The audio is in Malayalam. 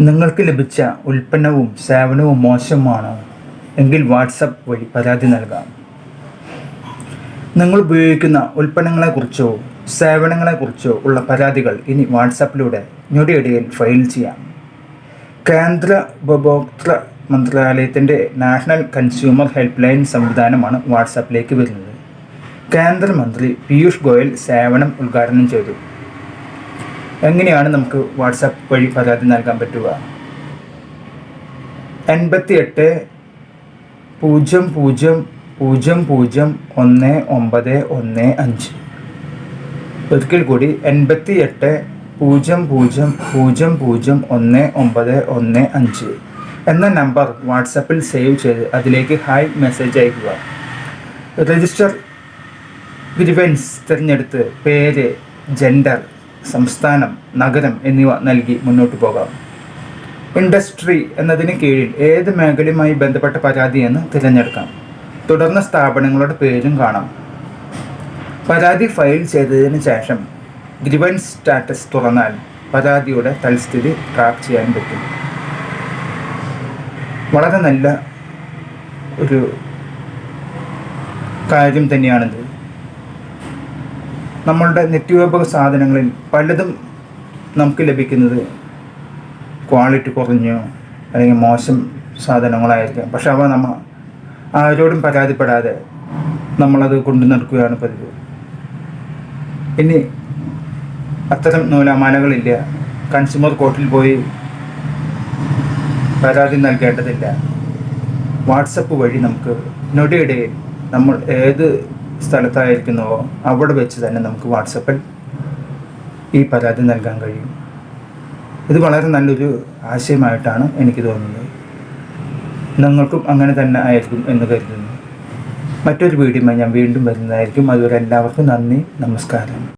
നിങ്ങൾക്ക് ലഭിച്ച ഉൽപ്പന്നവും സേവനവും മോശമാണോ. എങ്കിൽ വാട്സപ്പ് വഴി പരാതി നൽകാം. നിങ്ങൾ ഉപയോഗിക്കുന്ന ഉൽപ്പന്നങ്ങളെക്കുറിച്ചോ സേവനങ്ങളെക്കുറിച്ചോ ഉള്ള പരാതികൾ ഇനി വാട്സാപ്പിലൂടെ ഞൊടിയിടയിൽ ഫയൽ ചെയ്യാം. കേന്ദ്ര ഉപഭോക്തൃ മന്ത്രാലയത്തിന്റെ നാഷണൽ കൺസ്യൂമർ ഹെൽപ്പ് ലൈൻ സംവിധാനമാണ് വാട്സാപ്പിലേക്ക് വരുന്നത്. കേന്ദ്രമന്ത്രി പീയൂഷ് ഗോയൽ സേവനം ഉദ്ഘാടനം ചെയ്തു. എങ്ങനെയാണ് നമുക്ക് വാട്സാപ്പ് വഴി പരാതി നൽകാൻ പറ്റുക? എൺപത്തി എട്ട് പൂജ്യം പൂജ്യം പൂജ്യം പൂജ്യം ഒന്ന് ഒമ്പത് ഒന്ന് അഞ്ച്. ഒരിക്കൽ കൂടി എൺപത്തി എട്ട് പൂജ്യം പൂജ്യം പൂജ്യം പൂജ്യം ഒന്ന് ഒമ്പത് ഒന്ന് അഞ്ച് എന്ന നമ്പർ വാട്സപ്പിൽ സേവ് ചെയ്ത് അതിലേക്ക് ഹായ് മെസ്സേജ് അയക്കുക രജിസ്റ്റർ ഗ്രിവൻസ് തിരഞ്ഞെടുത്ത് പേര് ജെൻഡർ സംസ്ഥാനം നഗരം എന്നിവ നൽകി മുന്നോട്ട് പോകാം. ഇൻഡസ്ട്രി എന്നതിന് കീഴിൽ ഏത് മേഖലയുമായി ബന്ധപ്പെട്ട പരാതി എന്ന് തിരഞ്ഞെടുക്കാം. തുടർന്ന് സ്ഥാപനങ്ങളുടെ പേരും കാണാം. പരാതി ഫയൽ ചെയ്തതിന് ശേഷം ഗ്രിവൻസ് സ്റ്റാറ്റസ് തുറന്നാൽ പരാതിയുടെ തൽസ്ഥിതി ട്രാക്ക് ചെയ്യാൻ പറ്റും. വളരെ നല്ല ഒരു കാര്യം തന്നെയാണിത്. നമ്മളുടെ നിത്യോപയോഗ സാധനങ്ങളിൽ പലതും നമുക്ക് ലഭിക്കുന്നത് ക്വാളിറ്റി കുറഞ്ഞോ അല്ലെങ്കിൽ മോശം സാധനങ്ങളായിരിക്കാം. പക്ഷെ അവ നമ്മൾ ആരോടും പരാതിപ്പെടാതെ നമ്മളത് കൊണ്ടു നടക്കുകയാണ് പതിവ്. ഇനി അത്തരം നൂലാമാലകളില്ല. കൺസ്യൂമർ കോർട്ടിൽ പോയി പരാതി നൽകേണ്ടതില്ല. വാട്സപ്പ് വഴി നമുക്ക് നൊടിയിടയിൽ നമ്മൾ ഏത് സ്ഥലത്തായിരിക്കുന്നുവോ അവിടെ വെച്ച് തന്നെ നമുക്ക് വാട്സപ്പിൽ ഈ പരാതി നൽകാൻ കഴിയും. ഇത് വളരെ നല്ലൊരു ആശയമായിട്ടാണ് എനിക്ക് തോന്നുന്നത്. നിങ്ങൾക്കും അങ്ങനെ തന്നെ ആയിരിക്കും എന്ന് കരുതുന്നു. മറ്റൊരു വീഡിയോ ഞാൻ വീണ്ടും വരുന്നതായിരിക്കും. അതുവരെ എല്ലാവർക്കും നന്ദി നമസ്കാരം.